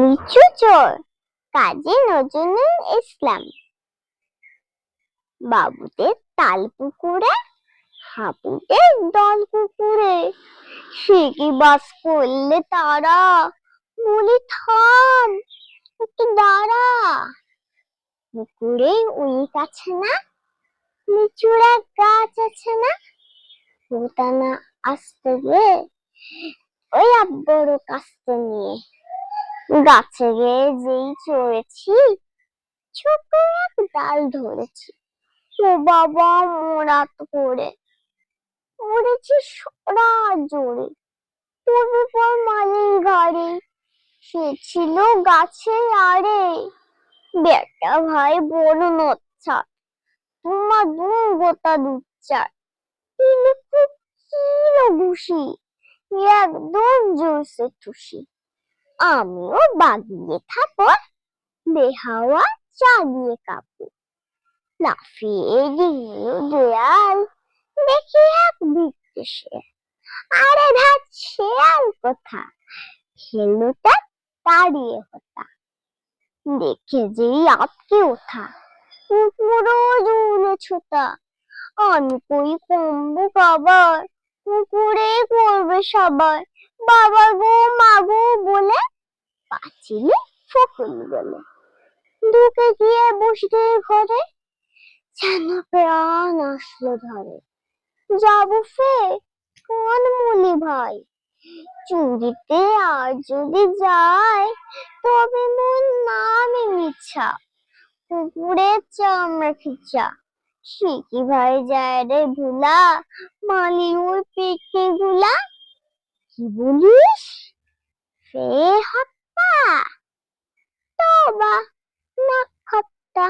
লিচু চোর, কাজী নজরুল ইসলাম। বাবুদের তাল পুকুরে হাবুদের দল পুকুরে সে কি বাস করলে তারা বলি থাম একটু দাঁড়া। পুকুরে উইক আছে না, লিচুর গাছ আছে না না আসতে ওই আব্বর কাস্তে নিয়ে। গাছে গিয়ে যেই চড়েছি, ছোট এক ডাল ধরেছি। ও বাবা, মোরাত করে পড়েছি সরা জোরে। পর সে ছিল গাছে আরে বেটা ভাই বড় নচ্ছা তোমার দু দুচ্চার তিনি খুব ঘুষি, একদম জোরসে ঠুসি। আমিও বাগিয়ে থাকো বেহাওয়া চালিয়ে কাপড় লাফিয়ে গিয়ে দেয়াল দেখি এক বিদ্বেষে। আরে শেয়াল কোথা দাঁড়িয়ে হতা। দেখে যেই আটকে ওঠা। পুরো জুড়ে ছোটা আমি কই কমবো বাবার পুকুরে করবে সবাই বাবা গো, মা গো, বলে পাঁচিলে ফকুল বলে ঢুকে গিয়ে বসতে ঘরে যেন প্রাণ আসলো ধরে। যাব ফে কোন মুলি ভাই? চুরিতে আর যদি যায়, তবে মন নামে মিছা। পুকুরে চামড়া খিচা সে ভাই যায় রে ভুলা মালি ওই পেটে গুলা। কি বলিস? ফে হত্যা তবা না খপ্তা